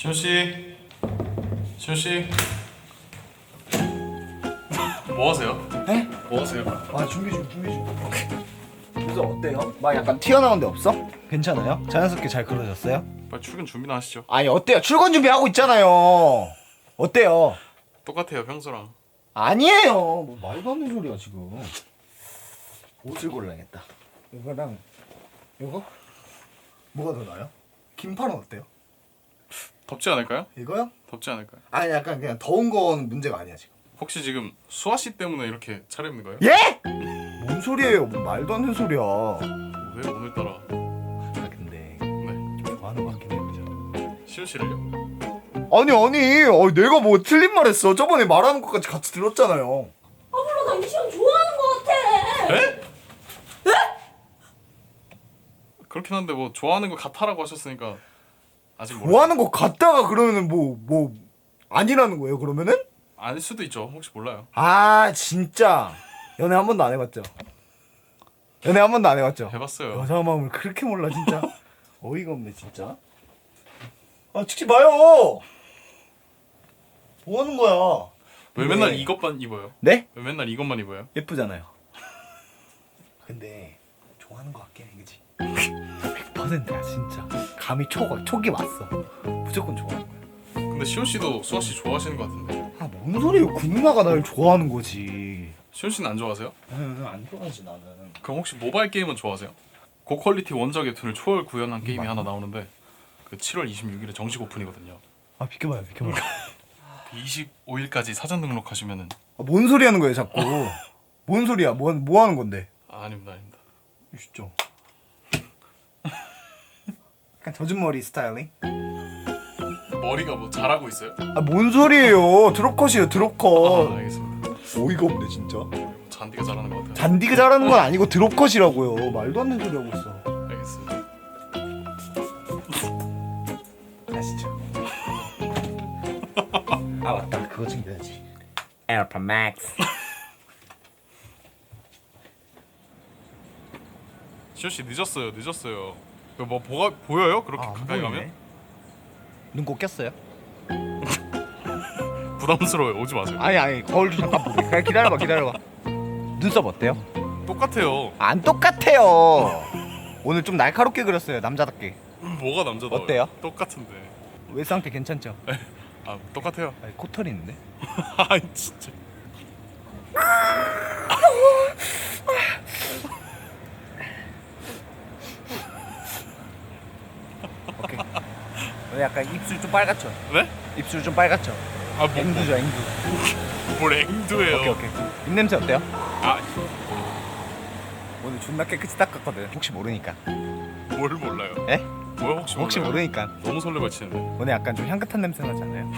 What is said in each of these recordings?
시호 씨, 시호 씨, 뭐 하세요? 에? 뭐 하세요? 아 준비 중 준비 중 그래서 어때요? 막 약간 튀어나온 데 없어? 괜찮아요? 자연스럽게 잘 그려졌어요? 빨리 출근 준비나 하시죠. 아니 어때요? 출근 준비하고 있잖아요 어때요? 똑같아요 평소랑. 아니에요 뭐 말도 안 되는 소리야 지금 옷을 골라야겠다 이거랑 이거? 뭐가 더 나아요? 긴팔은 어때요? 덥지 않을까요? 이거요? 덥지 않을까요? 아니 약간 그냥 더운 건 문제가 아니야 지금 혹시 지금 수아 씨 때문에 이렇게 차려입는 거예요? 예? 뭔 소리예요 뭐 말도 안 되는 소리야 왜 오늘따라 아 근데 네 좋아하는 거 같긴 해요 그죠? 시호 씨를요? 아니 아니 어, 내가 뭐 틀린 말 했어 저번에 말하는 것까지 같이 들었잖아요 아 몰라 나 이 시간 좋아하는 거 같아. 에? 그렇긴 한데 뭐 좋아하는 거 같아라고 하셨으니까 아직 몰라요. 좋아하는 거 같다가 그러면은 뭐 뭐 아니라는 거예요 그러면은? 아닐 수도 있죠. 혹시 몰라요. 아 진짜 연애 한 번도 안 해봤죠? 연애 한 번도 안 해봤죠? 해봤어요. 여자 마음을 그렇게 몰라 진짜 어이가 없네 진짜 아 찍지 마요 뭐 하는 거야 왜 근데- 맨날 이것만 입어요? 네? 왜 맨날 이것만 입어요? 예쁘잖아요 근데 좋아하는 거 같긴 해 그치? 100%야 진짜. 감이 촉, 촉이 왔어. 무조건 좋아하는 거야. 근데 시호 씨도 수아 씨 좋아하시는 것 같은데. 아 뭔 소리예요? 그 누나가 날 좋아하는 거지. 시호 씨는 안 좋아하세요? 안 좋아하지 나는. 그럼 혹시 모바일 게임은 좋아하세요? 고퀄리티 원작 웹툰을 초월 구현한 게임이 하나 나오는데 그 7월 26일에 정식 오픈이거든요. 아 비켜봐요 비켜봐요. 25일까지 사전 등록하시면은 아, 뭔 소리 하는 거예요 자꾸? 뭔 소리야? 뭐, 뭐 하는 건데? 아, 아닙니다, 아닙니다. 진짜 약간 젖은 머리 스타일링 머리가 뭐 잘하고 있어요? 아 뭔 소리예요 드롭컷이에요 아, 드롭컷 알겠습니다. 어이가 없네 진짜 잔디가 잘하는 것 같아요. 잔디가 잘하는 건 아니고 드롭컷이라고요 말도 안 되는 소리 하고 있어 알겠습니다. 아시죠 아 맞다 그거 챙겨야지 에어팟 맥스 시호 씨 늦었어요, 늦었어요. 이거 뭐 보가 보여요? 그렇게 아, 가까이 가면 눈꼭 꼈어요? 부담스러워요. 오지 마세요. 아니 아니 거울 좀 잠깐 보게 그냥 기다려봐 기다려봐 눈썹 어때요? 똑같아요. 안 똑같아요 오늘 좀 날카롭게 그렸어요 남자답게 뭐가 남자다? 어때요? 똑같은데. 외 상태 괜찮죠? 아 똑같아요. 아니 코털이 있는데? 아 진짜. 오케이 오늘 약간 입술 좀 빨갛죠? 네? 입술 좀 빨갛죠? 아뭐 뭐, 앵두죠 앵두 뭘 앵두예요? 오케이 오케이 입냄새 어때요? 아 오늘 존나 깨끗이 닦았거든 혹시 모르니까 뭘 몰라요? 에? 뭘 혹시 혹시 몰라요? 모르니까 너무 설레발치는데. 오늘 약간 좀 향긋한 냄새 나지 않아요?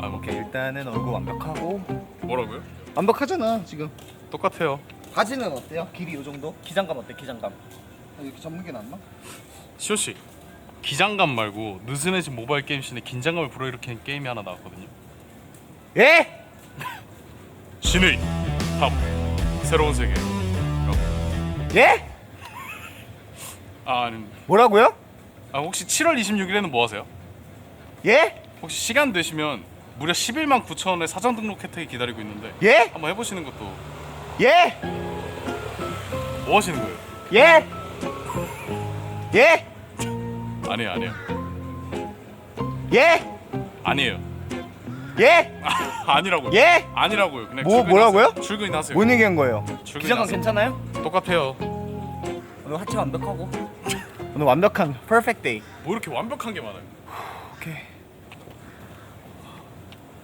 아 뭐, 오케이 일단은 얼굴 완벽하고 뭐라고요? 완벽하잖아 지금 똑같아요. 바지는 어때요? 길이 요 정도? 기장감 어때 기장감? 아, 이렇게 접는 게 낫나? 시호 씨 기장감 말고 느슨해진 모바일 게임 씬에 긴장감을 불어일으키는 게임이 하나 나왔거든요. 예? 신의 탑 새로운 세계. 예? 아 아니 뭐라고요? 아 혹시 7월 26일에는 뭐 하세요? 예? 혹시 시간 되시면 무려 11만 9천 원의 사전 등록 혜택이 기다리고 있는데 예? 한번 해보시는 것도 예? 뭐 하시는 거예요? 예? 예? 아니에요 아니에요 예? 아니에요 예? 아니라고요 예? 아니라고요 그냥 뭐, 출근하세요. 뭐라고요? 출근하세요 뭔 얘기한 거예요? 출근하세요. 기장감 괜찮아요? 똑같아요 오늘 하체 완벽하고 오늘 완벽한 퍼펙트 데이 뭐 이렇게 완벽한 게 많아요 오케이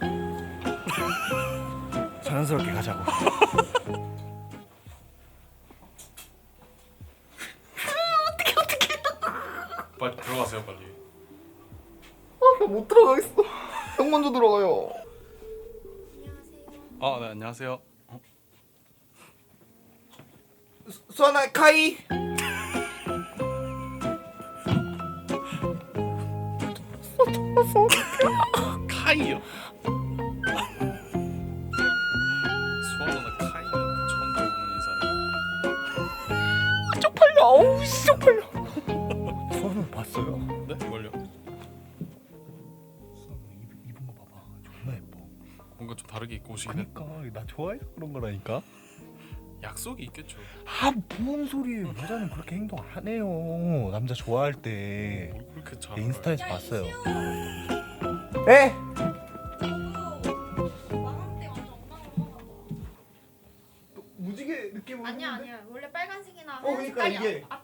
자연스럽게 가자고 들어가세요 빨리. 아못 들어가겠어. 형 먼저 들어가요. 아 네 안녕하세요. 수아나 카이. 카이요? 수아나 카이. 처음 들어보는 인사네. 쪽팔려. 어우 씨 쪽팔려 있어요. 네? 이걸요. 입, 입은 거 봐봐. 존나 예뻐. 뭔가 좀 다르게 입고 오시긴 했. 그니까 나 좋아해서 그런 거라니까. 약속이 있겠죠. 아뭔 소리예요? 여자는 그렇게 행동 안 해요. 남자 좋아할 때. 음, 뭘 그렇게 잘. 네, 인스타에서 봤어요. 에? 무지개 느낌 아니야 아니야 원래 빨간색이나 어 그러니까 이게- 아,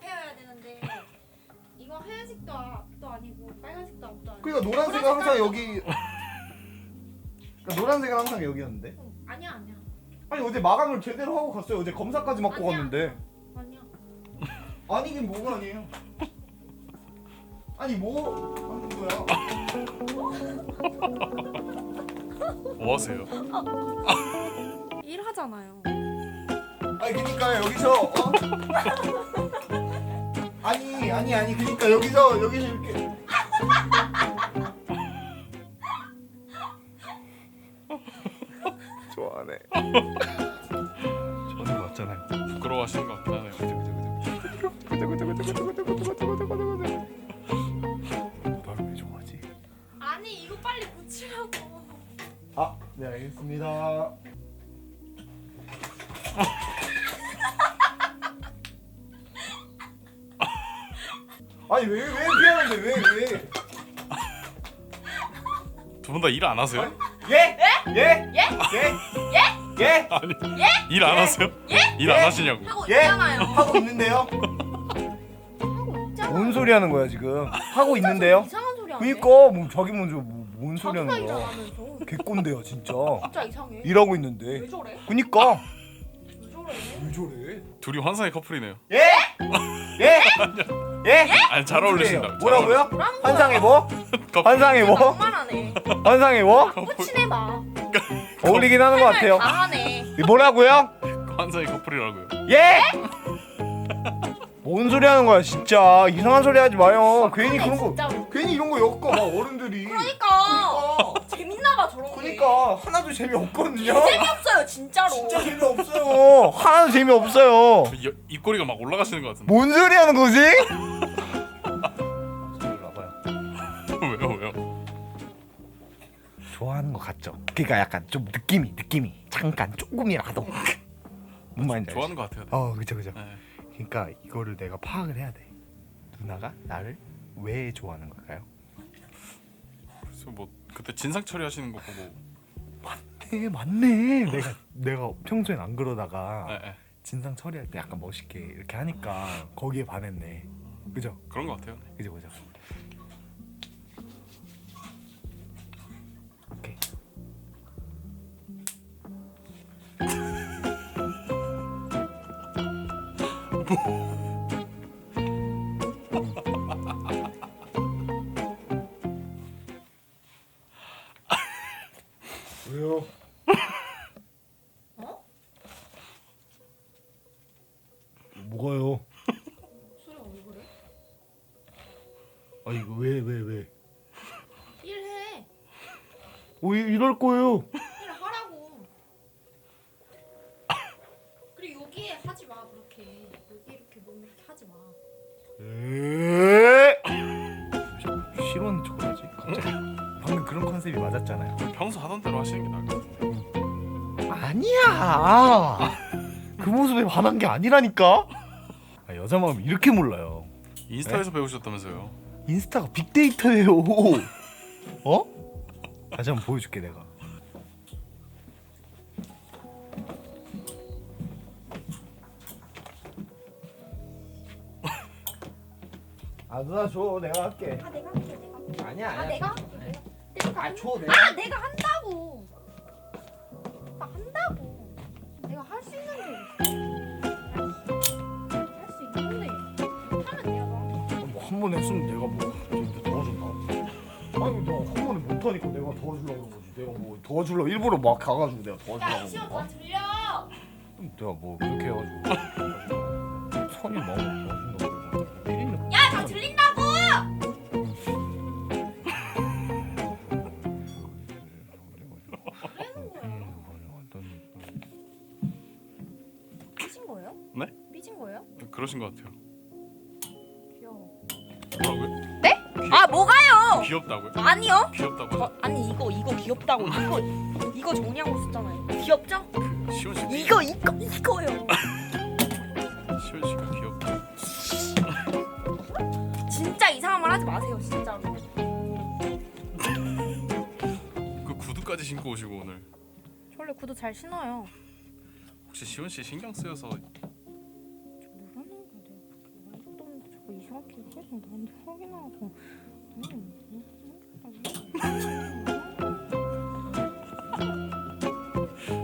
노란색은 항상 여기. 그러니까 노란색은 항상 여기였는데. 어, 아니야 아니야 아니 어제 마감을 제대로 하고 갔어요. 어제 검사까지 맡고 아니야. 갔는데. 아니야 아니긴 뭐가 아니에요. 아니 뭐 하는 거야? 뭐 하세요? 일하잖아요 아니 그니까 여기서 어? 아니 아니 아니 그니까 여기서 여기서 이렇게 아, 네, 알겠습니다. 아니 왜 왜 피하는데 왜 왜? 두 분 다 일 안 하세요? 예? 예? 예? 예? 예? 예? 예? 아니 예? 일 안 하세요? 예? 일 안 하시냐고. 하고 예? 있잖아요. 하고 있는데요? 뭔 소리 하는 거야 지금? 하고 있는데요? 이상한 소리 하네 그니까 뭐 자기 먼저 뭐, 뭔 소리 자기가 하는 거야? 일하면서 개꼰대요 진짜. 진짜 이상해 일하고 왜 있는데. 저래? 그니까. 왜 저래? 왜 저래? 둘이 환상의 커플이네요. 예? 예? 예? 아니 잘 어울리신다. 잘 뭐라고요? 뭐라는 거야? 환상의 뭐? 커플. 환상의 뭐? 막말하네 환상의 뭐? 붙이내봐 어울리긴 하는 것 같아요. 다 하네 뭐라고요? 환상의 커플이라고요. 예? 뭔 소리 하는 거야 진짜 이상한 소리 하지 마요. 괜히 그런 거 진짜로 괜히 이런 거 엮어 막 어른들이. 그러니까 재밌나봐 저런 게 그러니까 하나도 재미 없거든요. 재미없어요 진짜로 진짜 재미 없어요. 하나도 재미 없어요. 여- 입꼬리가 막 올라가시는 것 같은데. 뭔 소리 하는 거지? 봐봐요. 왜요 왜요? 좋아하는 거 같죠? 그러니까 약간 좀 느낌이 느낌이 잠깐 조금이라도 뭔 말인지? 좋아하는 것 같아요. 어 그죠 그죠. 네. 그러니까 이거를 내가 파악을 해야 돼. 누나가 나를 왜 좋아하는 걸까요? 그래서 뭐 그때 진상 처리하시는 거 보고. 네 맞네. 내가 내가 평소엔 안 그러다가 네, 네. 진상 처리할 때 약간 멋있게 이렇게 하니까 거기에 반했네. 그죠? 그런 것 같아요. 그죠 그죠. 왜요? 어? 뭐가요? 소리가 왜 그래? 아 이거 왜 왜 왜? 일해 어 이- 이럴 거예요. 여기에 하지 마 그렇게 여기 이렇게 몸 이렇게 하지 마 에? 싫어하는 척을 하지? 갑자기 방금 그런 컨셉이 맞았잖아요. 평소 하던 대로 하시는 게 나을 것 같은데. 아니야. 그 모습에 반한 게 아니라니까. 아, 여자 마음 이렇게 몰라요. 인스타에서 배우셨다면서요. 인스타가 빅데이터예요. 어? 다시 한번 보여줄게 내가. 누나 줘 내가 할게. 아 내가 할게 내가 할게 아니야 아 내가 할게 내가 내가 아, 한- 줘, 내가. 아 내가 한다고 나 한다고 내가 할 수 있는데 할수 있는데 하면 내가 너한테 뭐한 번 했으면 내가 뭐좀 도와준다. 아니 나한 번에 못하니까 내가 도와주려고 그런 거지. 내가 뭐 도와주려고 일부러 막 가가지고 내가 야 도와주려고 그런 다 거야? 들려 내가 뭐 그렇게 해가지고 선이 너무. 들린다고 그러는 거야 삐진 거예요? 네? 삐진 거예요? 그러신 것 같아요. 귀여워 뭐라고요? 네? 아 뭐가요? 귀엽다고요? 아니요. 귀엽다고 어, 아니 이거 이거 귀엽다고 이거 이거 정리하고 있었잖아요. 귀엽죠? 시원 씨 이거 이거 이거요. 시원 씨가 하지 마세요 진짜로. 그 구두까지 신고 오시고 오늘 원래 구두 잘 신어요. 혹시 시원 씨 신경 쓰여서 뭐라는 거야 내가 말도 없는데 자꾸 이상하게 계속 나한테 확인하고.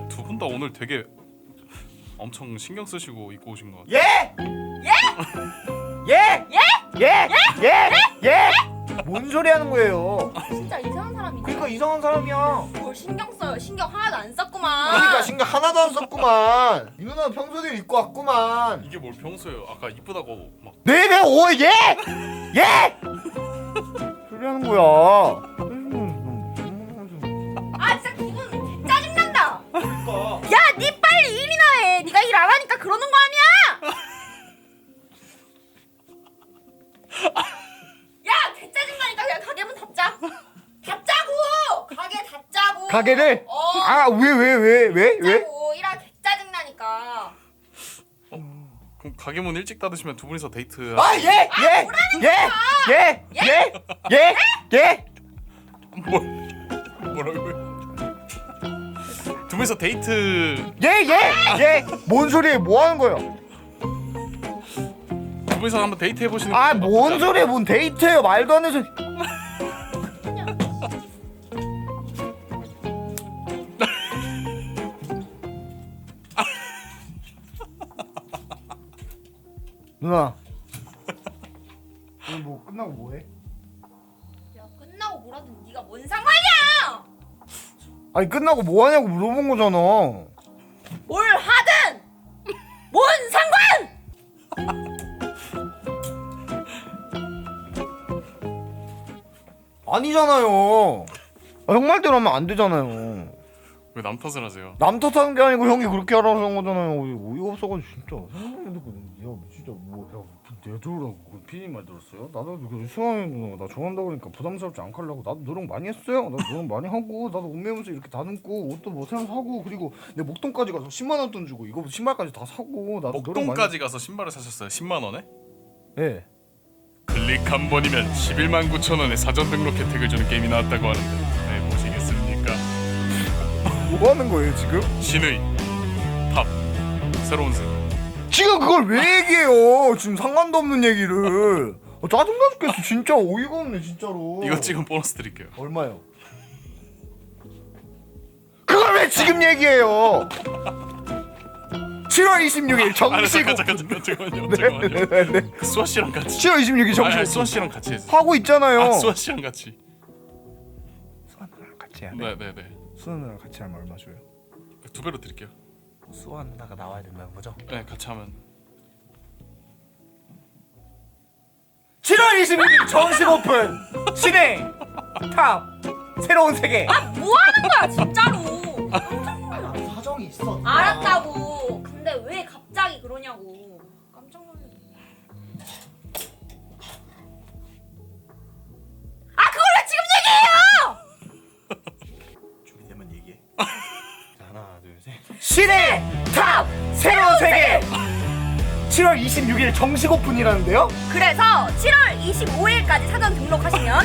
두 분 다 오늘 되게 엄청 신경 쓰시고 입고 오신 것 같아요. 예? 예? 예? 예? 예? 예? 뭔 소리 하는 거예요? 진짜 이상한 사람이지. 그러니까 이상한 사람이야. 뭘 신경 써요? 신경 하나도 안 썼구만. 그러니까 신경 하나도 안 썼구만. 이 누나 평소대로 입고 왔구만. 이게 뭘 평소에 아까 이쁘다고 막 네네 오 예? 예? 소리 하는 거야. 가게를? 어. 아 왜 왜 왜 왜 왜? 일하 개 짜증나니까. 그럼 가게 문 일찍 닫으시면 두 분이서 데이트 아 예? 예? 예? 예? 예? 예? 예? 뭘 뭐라고요? 두 분이서 데이트 예? 예? 예? 뭔 소리예요? 뭐 하는 거예요? 두 분이서 한번 데이트 해보시는 아거뭔 소리야 뭔 데이트예요 말도 안 되는 소리 누나 오늘 뭐 끝나고 뭐해? 야, 끝나고 뭐라든 네가 뭔 상관이야? 아니 끝나고 뭐 하냐고 물어본 거잖아 뭘 하든 뭔 상관? 아니잖아요 아, 형 말대로 하면 안 되잖아요 왜 남 탓을 하세요? 남 탓하는 게 아니고 형이 그렇게 하라고 한 거잖아요. 어이- 어이가 없어가지고 진짜. 야 진짜 뭐야 내조라고 피디님 말 들었어요? 나도 그 수아이 누나 나 좋아한다 그러니까 부담스럽지 않게 하려고 나도 노력 많이 했어요. 나도 노력 많이 하고 나도 옷 매면서 이렇게 다듬고 옷도 뭐 새로 사고 그리고 내 목돈까지 가서 10만 원 돈 주고 이거 신발까지 다 사고 나도 노력 많이. 목동까지 가서 신발을 사셨어요. 10만 원에? 예. 클릭 한 번이면 11만 9천 원의 사전 등록 혜택을 주는 게임이 나왔다고 하는데? 뭐 하는 거예요 지금? 신의 탑 새로운 새 지금 그걸 왜 얘기해요? 지금 상관도 없는 얘기를. 어, 짜증나 죽겠어 진짜 어이가 없네 진짜로. 이거 지금 보너스 드릴게요. 얼마요? 그걸 왜 지금 얘기해요? 7월 26일 아, 정식 잠깐 잠깐 잠깐 잠깐만요. 네, 잠깐만요. 네, 네. 그 수아 씨랑 같이. 7월 26일 아, 정식 아, 수아 씨랑 같이 해주세요. 하고 있잖아요. 아, 수아 씨랑 같이. 수아누나랑 같이 해야 네, 네, 네. 수아 누나랑 같이 하면 얼마 줘요? 두 배로 드릴게요. 수아 누나가 나와야 된다는 거죠? 네, 같이 하면 7월 26일 정식 오픈 신의 탑 새로운 세계. 뭐 하는 거야 진짜로? 사정이 있어. 알았다고. 근데 왜 갑자기 그러냐고. 신의 탑 새로운 세계. 7월 26일 정식 오픈이라는데요? 그래서 7월 25일까지 사전 등록하시면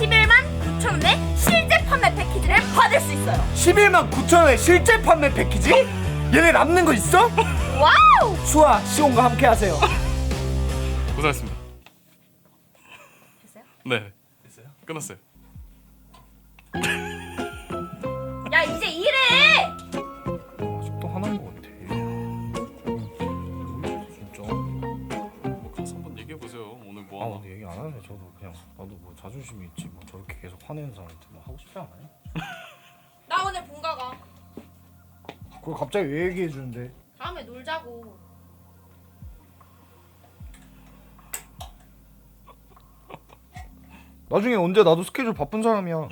11만 9천 원의 실제 판매 패키지를 받을 수 있어요. 11만 9천 원의 실제 판매 패키지? 얘네 남는 거 있어? 와우! 수아 시온과 함께 하세요. 고생했습니다. 됐어요? 네. 됐어요? 끝났어요. 뭐아 하나. 근데 얘기 안 하네. 저도 그냥 나도 뭐 자존심이 있지. 뭐 저렇게 계속 화내는 사람한테 뭐 하고 싶지 않아요? 나 오늘 본가 가 그걸 갑자기 왜 얘기해 주는데? 다음에 놀자고. 나중에 언제 나도 스케줄 바쁜 사람이야.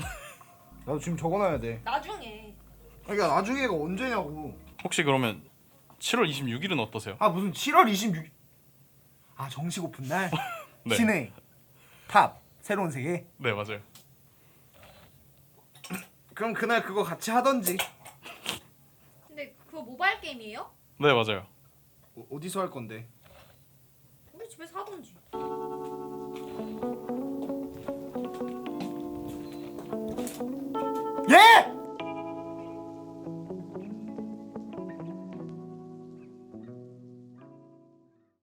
나도 지금 적어놔야 돼. 나중에. 그러니까 나중에가 언제냐고. 혹시 그러면 7월 26일은 어떠세요? 아 무슨 7월 26일? 아 정식 오픈 날. 네. 진행, 탑, 새로운 세계. 네 맞아요. 그럼 그날 그거 같이 하던지 근데 그거 모바일 게임이에요? 네 맞아요. 어, 어디서 할 건데? 우리 집에서 하던지.